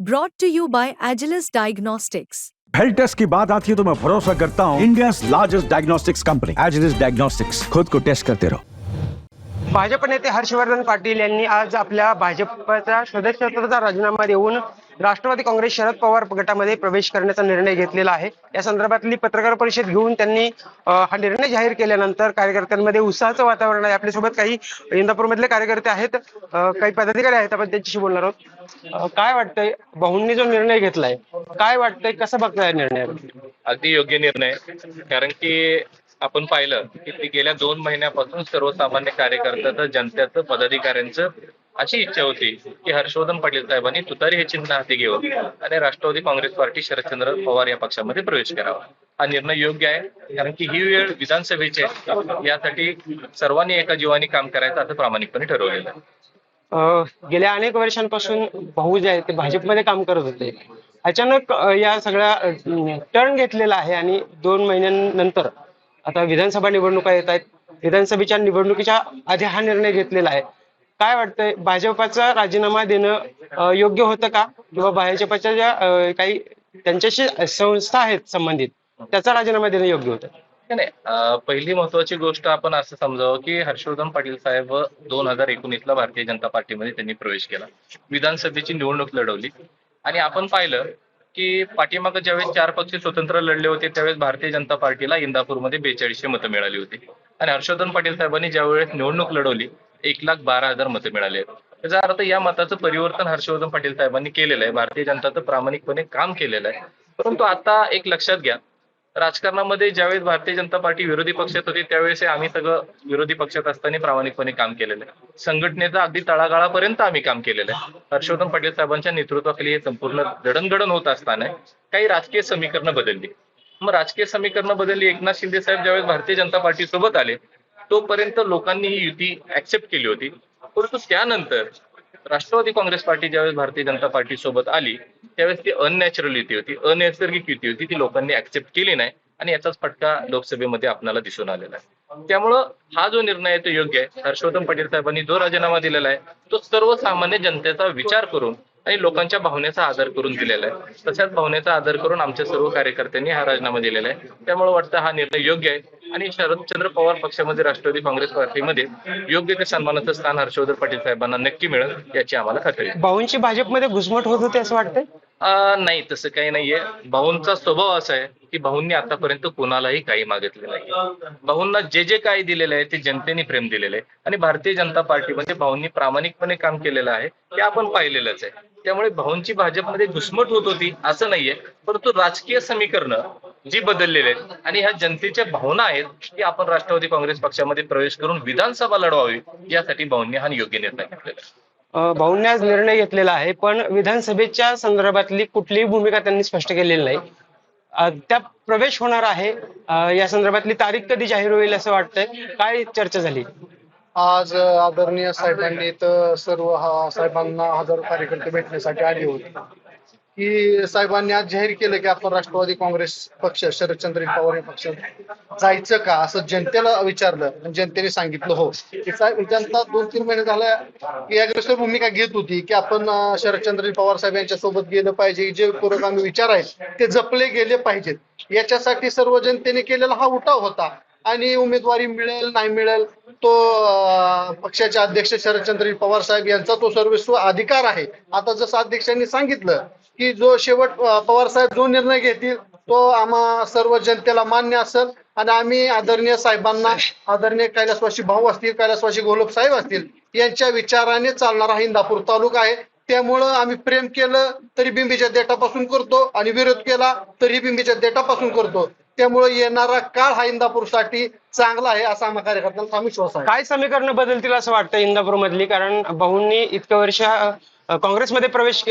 Brought to you by Agilus Diagnostics. Health test की बात आती है तो मैं भरोसा करता हूँ India largest diagnostics company Agilus Diagnostics खुद को टेस्ट करते रहो भाजप नेते हर्षवर्धन पाटील यांनी आज आपल्या भाजपच्या सदस्यत्वाचा राजीनामा देऊन राष्ट्रवादी काँग्रेस शरद पवार गटामध्ये प्रवेश करण्याचा निर्णय घेतलेला आहे. या संदर्भातली पत्रकार परिषद घेऊन त्यांनी हा निर्णय जाहीर केल्यानंतर कार्यकर्त्यांमध्ये उत्साहाचं वातावरण आहे. आपल्यासोबत काही इंदापूरमधले कार्यकर्ते आहेत. काही पदाधिकारी आहेत. आपण त्यांच्याशी बोलणार आहोत. काय वाटतंय? भाऊंनी जो निर्णय घेतलाय काय वाटतंय? कसं बघताय निर्णय अगदी योग्य निर्णय. कारण की आपण पाहिलं की ते गेल्या दोन महिन्यापासून सर्वसामान्य कार्यकर्त्याचं जनतेचं पदाधिकाऱ्यांचं अशी इच्छा होती की हर्षवर्धन पाटील साहेबांनी तुतारी हे चिन्ह हाती घेऊन आणि राष्ट्रवादी काँग्रेस पार्टी शरदचंद्र पवार या पक्षामध्ये प्रवेश करावा. हा निर्णय योग्य आहे कारण की ही वेळ विधानसभेची आहे. यासाठी सर्वांनी एका जीवाने काम करायचं असं प्रामाणिकपणे ठरवलेलं आहे. गेल्या अनेक वर्षांपासून भाऊ जे आहेत ते भाजपमध्ये काम करत होते. अचानक या सगळ्या टर्न घेतलेला आहे आणि दोन महिन्यानंतर आता विधानसभा निवडणुका येत आहेत. विधानसभेच्या निवडणुकीच्या आधी हा निर्णय घेतलेला आहे. काय वाटतंय? भाजपाचा राजीनामा देणं योग्य होतं का? किंवा भाजपाच्या ज्या काही त्यांच्याशी संस्था आहेत संबंधित त्याचा राजीनामा देणं योग्य होतं? नाही, नाही. पहिली महत्वाची गोष्ट आपण असं समजावं की हर्षवर्धन पाटील साहेब दोन हजार एकोणीसला भारतीय जनता पार्टीमध्ये त्यांनी प्रवेश केला. विधानसभेची निवडणूक लढवली. आणि आपण पाहिलं की पाठीमागं ज्यावेळेस चार पक्ष स्वतंत्र लढले होते त्यावेळेस भारतीय जनता पार्टीला इंदापूरमध्ये बेचाळीसशे मतं मिळाली होती. आणि हर्षवर्धन पाटील साहेबांनी ज्यावेळेस निवडणूक लढवली एक लाख बारा हजार मतं मिळाली आहेत. त्याचा अर्थ या मताचं परिवर्तन हर्षवर्धन पाटील साहेबांनी केलेलं आहे. भारतीय जनताचं प्रामाणिकपणे काम केलेलं आहे. परंतु आता एक लक्षात घ्या राजकारणामध्ये ज्यावेळेस भारतीय जनता पार्टी विरोधी पक्षात होती त्यावेळेस आम्ही सगळं विरोधी पक्षात असताना प्रामाणिकपणे काम केलेलं आहे. संघटनेचं अगदी तळागाळापर्यंत आम्ही काम केलेलं आहे. हर्षवर्धन पाटील साहेबांच्या नेतृत्वाखाली हे संपूर्ण जडणघडण होत असताना काही राजकीय समीकरणं बदलली. मग राजकीय समीकरणं बदलली. एकनाथ शिंदे साहेब ज्यावेळेस भारतीय जनता पार्टी सोबत आले तोपर्यंत लोकांनी ही युती ऍक्सेप्ट केली होती. परंतु त्यानंतर राष्ट्रवादी काँग्रेस पार्टी ज्यावेळेस भारतीय जनता पार्टी सोबत आली त्यावेळेस ती अननॅचरल युती होती अनैसर्गिक युती होती ती लोकांनी ऍक्सेप्ट केली नाही आणि याचाच फटका लोकसभेमध्ये आपल्याला दिसून आलेला आहे. त्यामुळं हा जो निर्णय आहे तो योग्य आहे. हर्षवर्धन पाटील साहेबांनी जो राजीनामा दिलेला आहे तो सर्वसामान्य जनतेचा विचार करून आणि लोकांच्या भावनेचा आदर करून दिलेला आहे. तशाच भावनेचा आदर करून आमच्या सर्व कार्यकर्त्यांनी हा राजीनामा दिलेला आहे. त्यामुळे वाटतं हा निर्णय योग्य आहे. आणि शरदचंद्र पवार पक्षामध्ये राष्ट्रवादी काँग्रेस पार्टीमध्ये योग्य ते सन्मानाचं स्थान हर्षवर्धन पाटील साहेबांना नक्की मिळेल याची आम्हाला खात्री भाऊंची भाजपमध्ये घुसमट होत होती असं वाटतंय? नाही तसं काही नाहीये. भाऊंचा स्वभाव असा आहे की भाऊंनी आतापर्यंत कोणालाही काही मागितले नाही. भाऊंना जे जे काही दिलेलं आहे ते जनतेने प्रेम दिलेलं आहे. आणि भारतीय जनता पार्टीमध्ये भाऊंनी प्रामाणिकपणे काम केलेलं आहे ते आपण पाहिलेलंच आहे. त्यामुळे भाऊंची भाजपमध्ये घुसमट होत होती असं नाहीये. परंतु राजकीय समीकरणं जी बदललेली आहेत आणि ह्या जनतेच्या भावना आहेत की आपण राष्ट्रवादी काँग्रेस पक्षामध्ये प्रवेश करून विधानसभा लढवावी यासाठी भाऊंनी हा योग्य निर्णय घेतलेला आहे. भाऊंनी आज निर्णय घेतलेला आहे पण विधानसभेच्या संदर्भातली कुठलीही भूमिका त्यांनी स्पष्ट केलेली नाही. त्या प्रवेश होणार आहे. या संदर्भातली तारीख कधी जाहीर होईल असं वाटतंय? काय चर्चा झाली? आज आदरणीय साहेबांनी तर सर्व हा साहेबांना हजारो कार्यकर्ते भेटण्यासाठी आले होते. की साहेबांनी आज जाहीर केलं की आपण राष्ट्रवादी काँग्रेस पक्ष शरदचंद्र पवार या पक्षात जायचं का? असं जनतेला विचारलं. आणि जनतेने सांगितलं हो. की साहेब जनता दोन तीन महिने झाल्या की अग्रेसर भूमिका घेत होती की आपण शरदचंद्र पवार साहेब यांच्या सोबत गेलं पाहिजे. जे पुरोगामी विचार आहेत ते जपले गेले पाहिजेत. याच्यासाठी सर्व जनतेने केलेला हा उठाव होता. आणि उमेदवारी मिळेल नाही मिळेल तो पक्षाचे अध्यक्ष शरदचंद्र पवार साहेब यांचा तो सर्वस्व अधिकार आहे. आता जसं अध्यक्षांनी सांगितलं की जो शेवट पवार साहेब जो निर्णय घेतील तो आम्हा सर्व जनतेला मान्य असेल. आणि आम्ही आदरणीय साहेबांना आदरणीय कैलासवासी भाऊ असतील कैलासवासी गोलप साहेब असतील यांच्या विचाराने चालणारा इंदापूर तालुका आहे. त्यामुळं आम्ही प्रेम केलं तरी बिंबीच्या देठापासून करतो. आणि विरोध केला तरी बिंबीच्या देठापासून करतो. त्यामुळे येणारा काळ हा इंदापूरसाठी चांगला आहे असा आम्हा कार्यकर्त्यांचा विश्वास आहे. काय समीकरण बदलतील असं वाटतं इंदापूर मधली कारण भाऊंनी इतकं वर्ष काँग्रेसमध्ये प्रवेश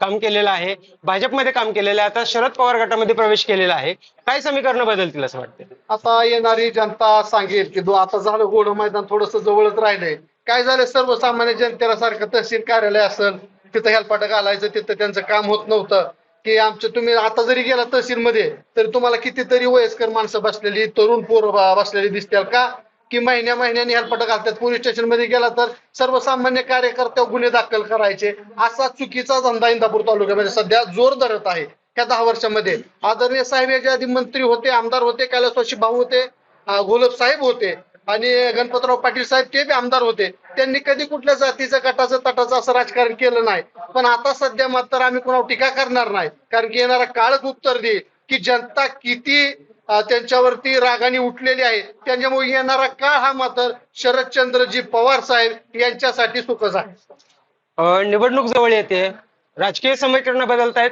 काम केलेलं आहे भाजपमध्ये काम केलेलं आहे आता शरद पवार गटामध्ये प्रवेश केलेला आहे. काय समीकरण बदलतील असं वाटतं आता येणारी जनता सांगेल की दो आता झालं गोड मैदान थोडस जवळच राहिलंय. काय झालं? सर्वसामान्य जनतेला सारखं तहसील कार्यालय असेल तिथं हेलपाट घालायचं तिथं त्यांचं काम होत नव्हतं. की आमचं तुम्ही आता जरी गेला तहसील मध्ये तरी तुम्हाला कितीतरी वयस्कर माणसं बसलेली तरुण पोरं बसलेली दिसतील का? की महिन्या महिन्याने हेलपट घालतात. पोलीस स्टेशनमध्ये गेला तर सर्वसामान्य कार्यकर्ते गुन्हे दाखल करायचे. असा चुकीचा धंदा इंदापूर तालुक्यामध्ये सध्या जोर धरत आहे. या दहा वर्षामध्ये आदरणीय साहेब याच्या आधी मंत्री होते आमदार होते कैलासवाशी भाऊ होते गोलब साहेब होते. आणि गणपतराव पाटील साहेब ते बी आमदार होते. त्यांनी कधी कुठल्या जातीचं गटाचं तटाचं असं राजकारण केलं नाही. पण आता सध्या मात्र आम्ही कुणावर टीका करणार नाही. कारण की येणारा काळच उत्तर देईल की जनता किती त्यांच्यावरती रागाने उठलेली आहे. त्यांच्यामुळे येणारा काळ हा मात्र शरदचंद्रजी पवार साहेब यांच्यासाठी सुखच आहे. निवडणूक जवळ येते. राजकीय समीकरण बदलत आहेत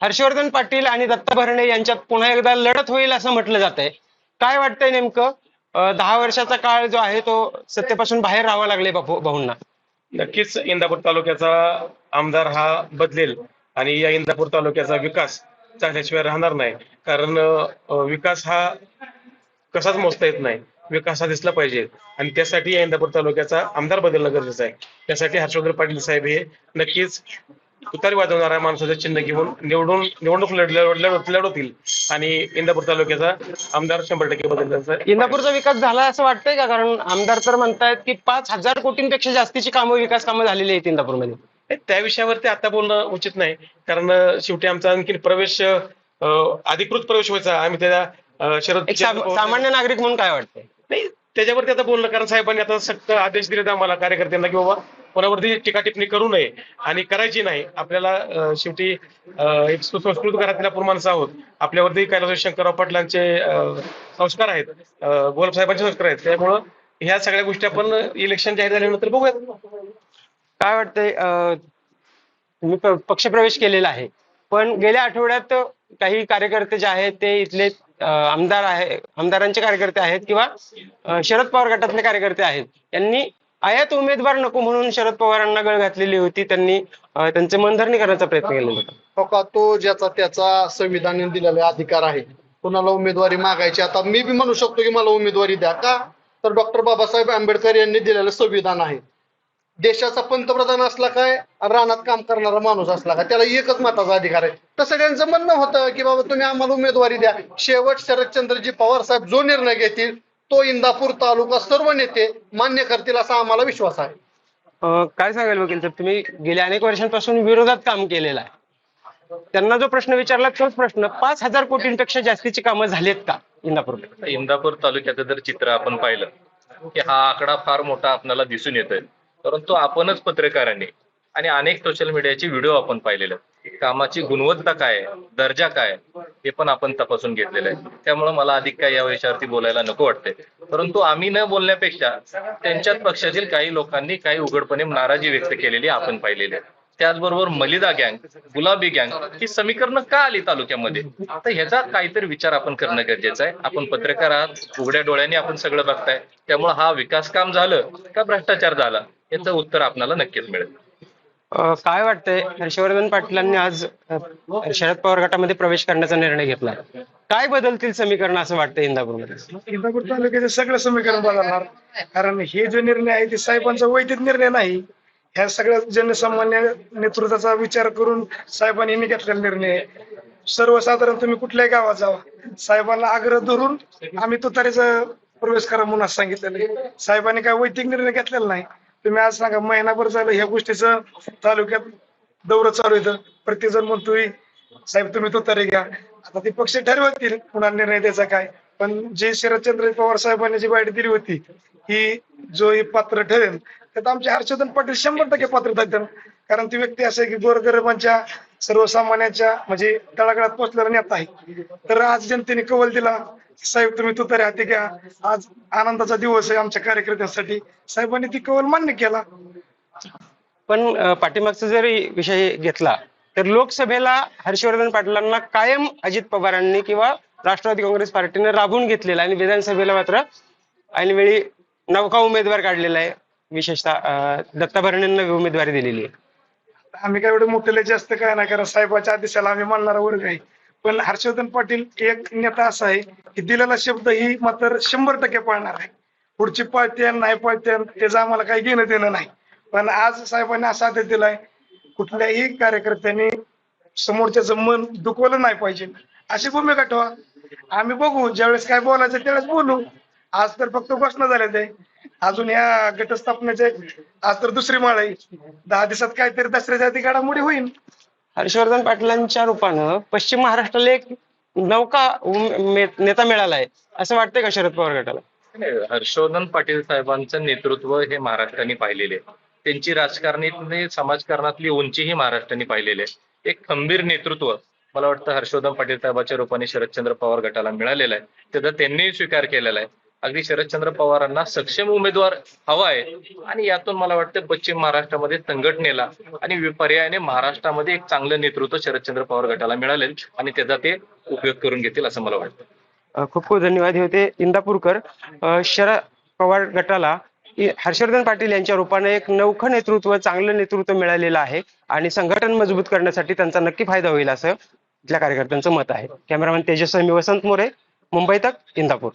हर्षवर्धन पाटील आणि दत्ता भरणे यांच्यात पुन्हा एकदा लढत होईल असं म्हटलं जात आहे काय वाटतंय नेमकं? दहा वर्षाचा काळ जो आहे तो सत्तेपासून बाहेर राहावा लागले भाऊंना. नक्कीच इंदापूर तालुक्याचा आमदार हा बदलेल आणि या इंदापूर तालुक्याचा विकास झाल्याशिवाय राहणार नाही. कारण विकास हा कसाच मोजता येत नाही. विकास हा दिसला पाहिजे. आणि त्यासाठी या इंदापूर तालुक्याचा आमदार बदलणं गरजेचं आहे. त्यासाठी हर्षवर्धन पाटील साहेब हे नक्कीच तुतारी वाजवणाऱ्या माणसाचं चिन्ह घेऊन निवडून निवडणूक लढ- लढ- लढवतील. आणि इंदापूर तालुक्याचा आमदार शंभर टक्के बदलण्याचा इंदापूरचा विकास झाला असं वाटतंय का? कारण आमदार तर म्हणतायत की पाच हजार कोटींपेक्षा जास्तीची कामं विकास कामं झालेली आहेत इंदापूरमध्ये. त्या विषयावरती आता बोलणं उचित नाही. कारण शेवटी आमचा आणखी प्रवेश अधिकृत प्रवेश व्हायचा. आम्ही त्याला शरद सामान्य नागरिक म्हणून काय वाटतंय? नाही त्याच्यावरती आता बोलणं कारण साहेबांनी आता सक्त आदेश दिलेत आम्हाला कार्यकर्त्यांना की बाबा कोणावरती टीका टिप्पणी करू नये आणि करायची नाही. आपल्याला शेवटी एक सुसंस्कृत घरातील आपण माणसं आहोत. आपल्यावरती कैलास शंकरराव पाटलांचे संस्कार आहेत. अं, गोलब साहेबांचे संस्कार आहेत. त्यामुळं ह्या सगळ्या गोष्टी आपण इलेक्शन जाहीर झाल्यानंतर बघूयात. काय वाटतंय अं, पक्षप्रवेश केलेला आहे. पण गेल्या आठवड्यात काही कार्यकर्ते जे आहेत ते इथले आमदार आहे आमदारांचे कार्यकर्ते आहेत किंवा शरद पवार गटातले कार्यकर्ते आहेत. यांनी आयात उमेदवार नको म्हणून शरद पवारांना गळ घातलेली होती. त्यांनी त्यांचे मनधरणी करण्याचा प्रयत्न केला होता. हो का तो ज्याचा त्याचा संविधानाने दिलेला अधिकार आहे कुणाला उमेदवारी मागायची आता मी बी म्हणू शकतो की मला उमेदवारी द्या का? तर डॉक्टर बाबासाहेब आंबेडकर यांनी दिलेलं संविधान आहे. देशाचा पंतप्रधान असला काय रानात काम करणारा माणूस असला काय त्याला एकच मताचा अधिकार आहे. तसं त्यांचं म्हणणं होतं की बाबा तुम्ही आम्हाला उमेदवारी द्या. शेवट शरदचंद्रजी पवार साहेब जो निर्णय घेतील तो इंदापूर तालुका सर्व नेते मान्य करतील असा आम्हाला विश्वास आहे. अं, काय सांगाल वकील साहेब? तुम्ही गेल्या अनेक वर्षांपासून विरोधात काम केलेलं आहे. त्यांना जो प्रश्न विचारला तोच प्रश्न पाच हजार कोटींपेक्षा जास्तीची कामं झालीत का इंदापूर इंदापूर तालुक्याचं जर चित्र आपण पाहिलं की हा आकडा फार मोठा आपल्याला दिसून येतोय. परंतु आपणच पत्रकारांनी आणि अनेक सोशल मीडियाचे व्हिडिओ आपण पाहिलेले आहेत. कामाची गुणवत्ता काय आहे, दर्जा काय आहे, हे पण आपण तपासून घेतलेलं आहे. त्यामुळे मला अधिक काही या विषयावरती बोलायला नको वाटतंय. परंतु आम्ही न बोलण्यापेक्षा त्यांच्याच पक्षातील काही लोकांनी काही उघडपणे नाराजी व्यक्त केलेली आपण पाहिलेली आहे. त्याचबरोबर मलिदा गँग गुलाबी गँग ही समीकरणं का आली तालुक्यामध्ये? तर ह्याचा काहीतरी विचार आपण करणं गरजेचं आहे. आपण पत्रकार आहात उघड्या डोळ्यांनी आपण सगळं बघताय. त्यामुळे हा विकास काम झालं का भ्रष्टाचार झाला? याचं उत्तर आपल्याला नक्कीच मिळेल. काय वाटतंय? हर्षवर्धन पाटलांनी आज शरद पवार गटामध्ये प्रवेश करण्याचा निर्णय घेतला. काय बदलतील समीकरण असं वाटतं इंदापूरमध्ये? इंदापूर तालुक्याचे सगळं समीकरण बदलणार. कारण हे जो निर्णय आहे ते साहेबांचा वैदिक निर्णय नाही. ह्या सगळ्या जनसामान्य नेतृत्वाचा विचार करून साहेबांनी घेतलेला निर्णय. आहे. सर्वसाधारण तुम्ही कुठल्याही गावात जावा. साहेबांना आग्रह धरून आम्ही तुतारीचा प्रवेश करा म्हणून सांगितलेलं साहेबांनी काय वैदिक निर्णय घेतलेला नाही. तुम्ही आज सांगा महिनाभर झालं ह्या गोष्टीचं तालुक्यात दौरं चालू येतं प्रत्येक जण म्हणतोय साहेब तुम्ही तुतारी घ्या. आता ते पक्ष ठरवतील पुन्हा निर्णय द्यायचा काय. पण जे शरदचंद्र पवार साहेबांनी जी बाईट दिली होती ही जो हे पात्र ठरेल त्यात आमचे हर्षवर्धन पाटील शंभर टक्के पात्र ठरतात कारण ती व्यक्ती असे की गोरगरिबांच्या सर्वसामान्याच्या म्हणजे तळागळात पोहोचलेला नेता आहे. तर आज जनतेने कवल दिला साहेब तुम्ही तुतारी हाती घ्या. आज आनंदाचा दिवस आहे आमच्या कार्यकर्त्यांसाठी. साहेबांनी ती कवल मान्य केला. पण पाठीमागचा जरी विषय घेतला तर लोकसभेला हर्षवर्धन पाटलांना कायम अजित पवारांनी किंवा राष्ट्रवादी काँग्रेस पार्टीने राबून घेतलेला आणि विधानसभेला मात्र ऐनवेळी नवका उमेदवार काढलेला आहे. विशेषतः दत्ता भरणेंना उमेदवारी दिलेली आहे. आम्ही काय एवढे मोठे जास्त काय नाही कारण साहेबाच्या आदेशाला आम्ही मानणारा वर्ग आहे. पण हर्षवर्धन पाटील एक नेता असा आहे की दिलेला शब्द ही मात्र शंभर टक्के पाळणार आहे. पुढची पाळते नाही पाळते त्याचं आम्हाला काही घेणं देणं नाही. पण आज साहेबांनी असा आदेश दिलाय कुठल्याही कार्यकर्त्यांनी समोरच्याचं मन दुखवलं नाही पाहिजे. अशी भूमिका ठेवा. आम्ही बघू ज्यावेळेस काय बोलायचं त्यावेळेस बोलू. आज तर फक्त घोषणा झाल्या ते अजून या घटस्थापनेचे आज तर दुसरी माळ आहे. दहा दिवसात काहीतरी दसऱ्याच्या आधी घडामोडी होईल हर्षवर्धन पाटलांच्या रूपानं पश्चिम महाराष्ट्राला एक नौका नेता मिळाला आहे. असं वाटतंय का शरद पवार गटाला? हर्षवर्धन पाटील साहेबांचं नेतृत्व हे महाराष्ट्राने पाहिलेले आहे. त्यांची राजकारणी समाजकारणातली उंचीही महाराष्ट्राने पाहिलेली आहे. एक खंबीर नेतृत्व मला वाटतं हर्षवर्धन पाटील साहेबाच्या रूपाने शरदचंद्र पवार गटाला मिळालेलं आहे. त्याचा त्यांनीही स्वीकार केलेला आहे. अगदी शरदचंद्र पवारांना सक्षम उमेदवार हवा आहे आणि यातून मला वाटतं पश्चिम महाराष्ट्रामध्ये संघटनेला आणि पर्यायाने महाराष्ट्रामध्ये एक चांगलं नेतृत्व शरदचंद्र पवार गटाला मिळालेल आणि त्याचा ते उपयोग करून घेतील असं मला वाटतं. खूप खूप धन्यवाद. हे होते इंदापूरकर. शरद पवार गटाला हर्षवर्धन पाटील यांच्या रूपाने एक नौख नेतृत्व चांगलं नेतृत्व मिळालेलं आहे आणि संघटन मजबूत करण्यासाठी त्यांचा नक्की फायदा होईल असं इथल्या कार्यकर्त्यांचं मत आहे. कॅमेरामॅन तेजस्वी वसंत मोरे मुंबई तक इंदापूर.